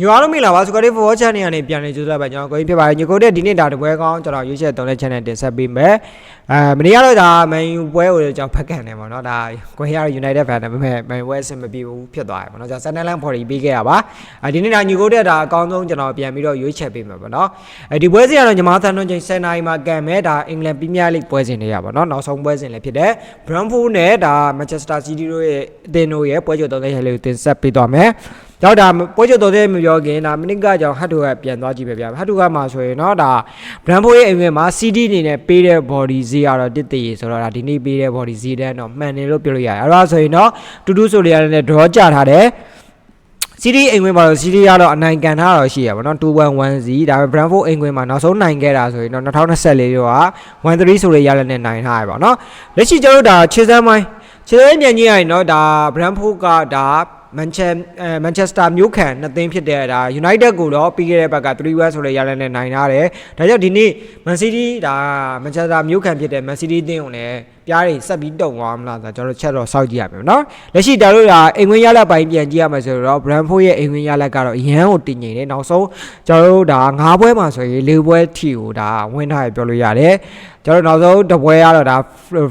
ညအားလုံးမင်္ဂလာပါစကွာတီ4 channel ကနေပြန်လည်ကြိုးစားပါကျွန်တော်ကိုကြီးဖြစ်ပါတယ်ညကိုတဲ့ဒီနေ့ဒါတပွဲကောင်းကျွန်တော်ရွေးချယ်သုံးတဲ့ channel တင်ဆက်ပေးမယ်အဲမနေ့ကတော့ဒါ Man U ပွဲကိုကျွန်တော်ဖက်ကန်တယ်ပေါ့နော်ဒါကိုကြီးကတော့ United fan တယ်ဒါပေမဲ့ Man U ပွဲအဆင်မပြေဘူးဖြစ်သွားတယ်ပေါ့နော်ကျွန်တော် Sunderland Body ပေးခဲ့ရပါအဲဒီနေ့ဒါညကိုတဲ့ဒါအကောင်းဆုံးကျွန်တော်ပြန်ပြီးတော့ရွေးချယ်ပေးမယ်ပေါ့နော်အဲဒီပွဲစဉ်ကတော့ညီမသန်းတွန်းချိန်10နာရီမှာကန်မယ်ဒါအင်္ဂလန်ပရီးမီးယားလိပွဲစဉ်တွေရပါတော့နောက်ဆုံးပွဲစဉ်လည်းဖြစ်တယ် Brentford နဲ့ဒါ Manchester City တို့ရဲ့အသင်းတို့ရဲ့ပွဲကြိုသုံးတဲ့ချက်လေးကိုတင်ဆက်ပေးသွားမယ် တော့ဒါပွဲချုပ်တော်သေးမပြောခင်ဒါမိနစ်ကကြောင်ဟတ်တူကပြန်သွားကြည့်ပဲဗျာဟတ်တူကမှာဆိုရင်တော့ဒါ Brambo ရဲ့အိမ်ဝင်မှာ CD အနေနဲ့ပေးတဲ့ body ဈေးကတော့တစ်တည်ဆိုတော့ဒါဒီနေ့ပေးတဲ့ body ဈေးတန်းတော့မှန်တယ်လို့ပြောလို့ရတယ်အဲ့ဒါဆိုရင်တော့တူတူဆိုလျာနဲ့ draw ကြထားတယ်စီးရီးအိမ်ဝင်မှာတော့စီးရီးကတော့အနိုင်ကန်ထားတော့ရှိရပါတော့211 Z ဒါပေမဲ့ Brand 4အိမ်ဝင်မှာနောက်ဆုံးနိုင်ခဲ့တာဆိုရင်တော့2024ရောက13ဆိုတဲ့ရလက်နဲ့နိုင်ထားရပါတော့လက်ရှိကျတော့ဒါခြေစမ်းပိုင်းခြေစမ်းမြန်ကြီးရရင်တော့ဒါ Brand 4ကဒါ မန်ချက်အဲမန်ချက်စတာမျိုးခံနှစ်သင်းဖြစ်တဲ့ဒါ United ကိုတော့ပြီးခဲ့တဲ့ဘက်က3-1ဆိုတဲ့ရလနဲ့နိုင်ထားတယ်။ဒါကြောင့်ဒီနေ့ Man City ဒါမန်ချက်စတာမျိုးခံဖြစ်တဲ့ Man City အသင်းကိုလည်း ပြားတွေဆက်ပြီးတုံသွားမလားဆိုတော့ကျွန်တော်ချက်တော့စောင့်ကြည့်ရမယ်နော်။လက်ရှိဒါတို့ကအိမ်ဝင်ရလက်ပိုင်းပြန်ကြည့်ရမယ်ဆိုတော့ Brentford ရဲ့အိမ်ဝင်ရလက်ကတော့အရန်ကိုတင်ငိမ့်တယ်။နောက်ဆုံးကျွန်တော်တို့ဒါ၅ပွဲမှာဆိုရင်၄ပွဲထိကိုဒါဝင်ထားရပြောလို့ရတယ်။ကျွန်တော်နောက်ဆုံးတစ်ပွဲကတော့ဒါ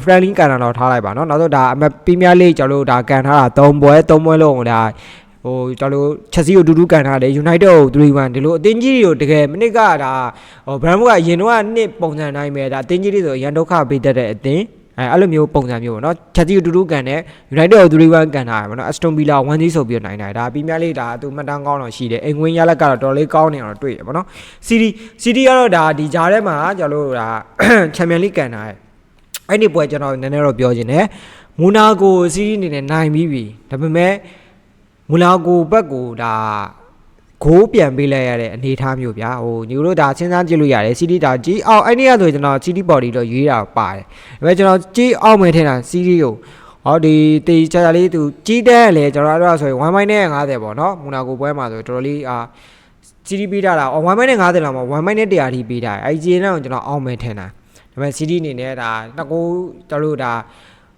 friendly ကန်တာတော့ထားလိုက်ပါเนาะနောက်ဆုံးဒါအမပီးမီးယားလိကျွန်တော်တို့ဒါကန်ထားတာ၃ပွဲ၃ပွဲလုံးကိုဒါဟိုကျွန်တော်တို့ချက်စီကိုတူတူကန်ထားတယ် United ကို3-1ဒီလိုအသင်းကြီးတွေကိုတကယ်မနစ်ကဒါဟို Brentford ကအရင်တော့နှစ်ပုံစံတိုင်းပဲဒါအသင်းကြီးတွေဆိုရန်ဒုက္ခပေးတတ်တဲ့အသင်း အဲအဲ့လိုမျိုးပုံစံမျိုးပေါ့နော်ချက်စီကိုတူတူကန်တယ် United ကို3-1ကန်ထားတယ်ပေါ့နော် Aston Villa 1-0ဆိုပြီးတော့နိုင်တယ်ဒါပီးမီးယားလိဒါသူမှတ်တမ်းကောင်းတော့ရှိတယ်အိမ်ဝင်ရလက်ကတော့တော်လေးကောင်းနေအောင်တွေ့တယ်ပေါ့နော် City City ကတော့ဒါဒီဂျားထဲမှာကျွန်တော်တို့ဒါ Champions League ကန်ထားတယ်အဲ့ဒီပွဲကျွန်တော်နည်းနည်းတော့ပြောခြင်းတယ်မူနာကိုစီးရီးအနေနဲ့နိုင်ပြီးပြီဒါပေမဲ့မူနာကိုဘက်ကိုဒါ ဂိုးပြန်ပေးလိုက်ရတဲ့အနေအထားမျိုးဗျာဟိုညီတို့ဒါစဉ်းစားကြည့်လို့ရတယ်စီးရီးဒါကြီးအောင်အဲ့ဒီကဆိုကျွန်တော်စီးရီးဘော်ဒီတော့ရွေးတာပါတယ်ဒါပေမဲ့ကျွန်တော်ကြီးအောင်မယ်ထင်တာစီးရီးကိုဟောဒီတေချာချာလေးသူကြီးတဲ့လေကျွန်တော်တို့ကဆိုရင်1မိုင်းနဲ့50ပေါ့နော်မူနာကိုပွဲမှာဆိုတော်တော်လေးအာစီးရီးပေးတာလား1မိုင်းနဲ့50လောက်မှာ1မိုင်းနဲ့100ထိပေးတာအဲ့ဒီဂျင်းတော့ကျွန်တော်အောင်မယ်ထင်တာဒါပေမဲ့ CD အနေနဲ့ဒါနှစ်ကိုကျွန်တော်တို့ဒါ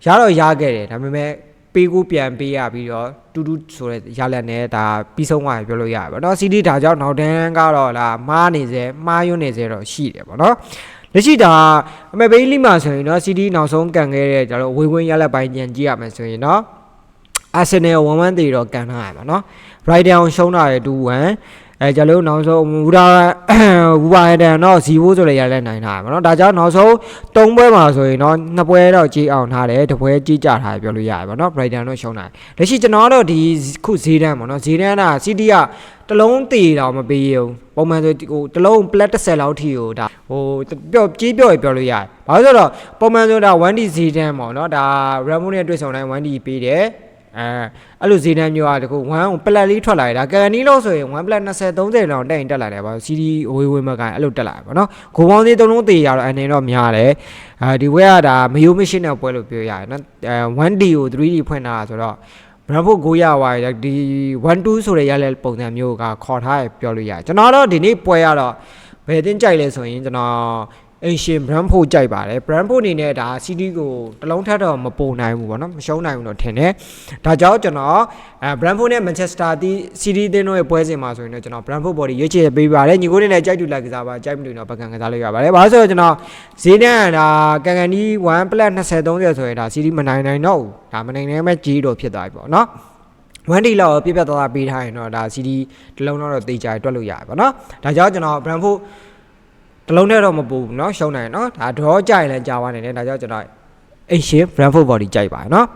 ရတော့ရခဲ့တယ်ဒါပေမဲ့ ပေးကိုပြန်ပေးရပြီးတော့တူတူဆိုတဲ့ရလက်နဲ့ဒါပြီးဆုံးသွားပြီပြောလို့ရပါဘောเนาะ CD ဒါကြောင့်နောက်တန်းကတော့ဒါမားနေစေမားယွန်းနေစေတော့ရှိတယ်ပေါ့เนาะလက်ရှိဒါအမေဘေးလီမှာဆိုရင်เนาะ CD နောက်ဆုံးကန်ခဲ့တဲ့ကျွန်တော်ဝေဝင်းရလက်ပိုင်းပြန်ကြည့်ရမယ်ဆိုရင်เนาะ Arsenal 1-1တေတော့ကန်ထားရပါเนาะ Brighton ရှုံးတာရ2-1 အဲကျွန်တော်တို့နောက်ဆုံးဝူရာဝူပါဒန်တော့ဇီဝိုးဆိုလည်းရလဲနိုင်ထားပါတော့ဒါကြောင့်နောက်ဆုံး၃ပွဲမှာဆိုရင်တော့နှစ်ပွဲတော့ကြီးအောင်ထားတယ်တစ်ပွဲကြီးကြထားတယ်ပြောလို့ရတယ်ပေါ့နော် Brighton တော့ရှုံးတာလက်ရှိကျွန်တော်တို့ဒီခုဈေးတန်းပေါ့နော်ဈေးတန်းက City ကတလုံးတေတော့မပေးရုံပုံမှန်ဆိုဟိုတလုံး plat 30လောက်ထိကိုဒါဟိုပြောကြီးပြောရပြောလို့ရတယ်ဘာလို့ဆိုတော့ပုံမှန်ဆိုဒါ 1D ဈေးတန်းပေါ့နော်ဒါ Ramo နဲ့တွေ့ဆုံတိုင်း 1D ပေးတယ် အဲအဲ့လိုဈေးတန်းမျိုးอ่ะတကူ1ကိုပလက်လေးထွက်လာတယ်ဒါကန်နီလို့ဆိုရင်1ပလက်20 30လောက်တက်ရင်တက်လာတယ်ပါ CD ဝေးဝေးမကန်အဲ့လိုတက်လာတယ်ပေါ့နော်ဂိုပေါင်းသေးသုံးလုံးသေးရတော့အနေတော့များတယ်အဲဒီဝဲကဒါမယိုးမရှိတဲ့ပွဲလို့ပြောရတယ်နော်အဲ 1D ကို 3D ဖွင့်တာဆိုတော့ Bravo ကိုရသွားတယ်ဒီ1-2ဆိုတဲ့ရလဲပုံစံမျိုးကခေါ်ထားရပြောလို့ရတယ်ကျွန်တော်တော့ဒီနေ့ပွဲရတော့ဘယ်တင်းကြိုက်လဲဆိုရင်ကျွန်တော် အင်ရှင် Brandford ကြိုက်ပါတယ် Brandford အနေနဲ့ဒါ CD ကိုတလုံးထပ်တော့မပုံနိုင်ဘူးပေါ့နော်မရှုံးနိုင်ဘူးတော့ထင်တယ်ဒါကြောင့်ကျွန်တော်အဲ Brandford နဲ့ Manchester ဒီ CD တင်းတို့ရဲ့ပွဲစဉ်မှာဆိုရင်တော့ကျွန်တော် Brandford body ရွေးချယ်ပေးပါတယ်ညီကိုတွေနဲ့ကြိုက်တူလိုက်ကစားပါကြိုက်မလို့တော့ပကံကစားလို့ရပါတယ်ဘာလို့ဆိုတော့ကျွန်တော်ဈေးတန်းဒါကန်ကန်ဒီ1 plus 20 30ဆိုရင်ဒါ CD မနိုင်နိုင်တော့ဘူးဒါမနိုင်နိုင်မဲ့ကြီးတော့ဖြစ်သွားပြီပေါ့နော်ဝန်ဒီလောက်ပြပြသွားတာပေးထားရင်တော့ဒါ CD တလုံးတော့တေချာတွက်လို့ရတယ်ပေါ့နော်ဒါကြောင့်ကျွန်တော် Brandford တလုံးနဲ့တော့မပူဘူးเนาะရှုံးနိုင်เนาะဒါ draw ကြရင်လည်းကြာသွားနေတယ်ဒါကြောင့်ကျွန်တော်အိရှင် Brentford body ကြိုက်ပါတယ်เนาะ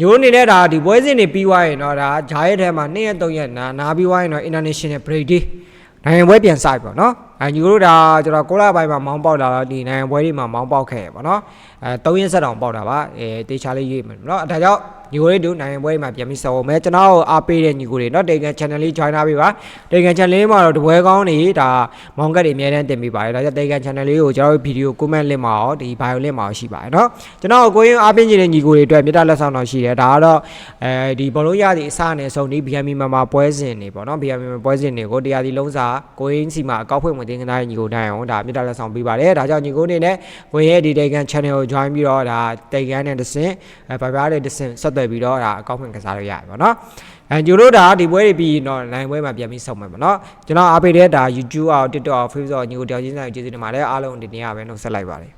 ညိုးနေတဲ့ဒါဒီပွဲစဉ်တွေပြီးသွားရင်တော့ဒါဂျာရဲ့ထဲမှာ2ရက်3ရက်နာနာပြီးသွားရင်တော့ international break day နိုင်ငံပွဲပြန်စိုက်ပေါ့เนาะ အဲညီတို့ဒါကျွန်တော်ကိုလာပိုင်းမှာမောင်းပေါက်လာတော့ဒီနိုင်ငံပွဲတွေမှာမောင်းပေါက်ခဲ့ရပေါ့เนาะအဲ3ရက်ဆက်တောင်ပေါက်တာပါအဲတေချာလေးရေးမယ်เนาะဒါကြောင့်ညီကိုလေးတို့နိုင်ငံပွဲမှာပြန်ပြီးဆော်မယ်ကျွန်တော်အားပေးတဲ့ညီကိုတွေเนาะတေကန် channel လေး join ထားပေးပါတေကန် channel လေးမှာတော့တပွဲကောင်းနေဒါမောင်းကတ်တွေအများတန်းတင်ပေးပါတယ်ဒါကြောင့်တေကန် channel လေးကိုကျွန်တော်တို့ဗီဒီယို comment link မှာရောဒီ bio link မှာရောရှိပါတယ်เนาะကျွန်တော်ကိုရင်အားပေးနေတဲ့ညီကိုတွေအတွက်မြေတားလက်ဆောင်တော့ရှိတယ်ဒါကတော့အဲဒီဘောလုံးရသည့်အစနဲ့ဆုံးဒီ BMI မှာမှာပွဲစဉ်တွေပေါ့เนาะ BMI မှာပွဲစဉ်တွေကိုတရားစီလုံးစာကိုရင်စီမှာအကောက်ဖွင့်ဝင် တင်ကစားတဲ့ညီကိုတိုင်းအောင်ဒါမြေတားလက်ဆောင်ပေးပါတယ်ဒါကြောင့်ညီကိုအနေနဲ့ကိုရဲ့ဒီတေကန် channel ကို join ပြီးတော့ဒါတေကန်နဲ့တစ်ဆင့်အဲဗပြားတဲ့တစ်ဆင့်ဆက်သွယ်ပြီးတော့ဒါအကောက်ဖွင့်ကစားလို့ရတယ်ပေါ့เนาะ အဲကျတို့ဒါဒီပွဲတွေပြီးရင်တော့နိုင်ပွဲမှာပြန်ပြီးဆုံးမယ်ပေါ့နော်ကျွန်တော်အားပေးတဲ့ဒါ YouTube အောင် TikTok အောင် Facebook အောင်ညီကိုတယောက်ချင်းဆိုင်ကျေးဇူးတင်ပါတယ်အားလုံးဒီနေ့ကပဲနှုတ်ဆက်လိုက်ပါတယ်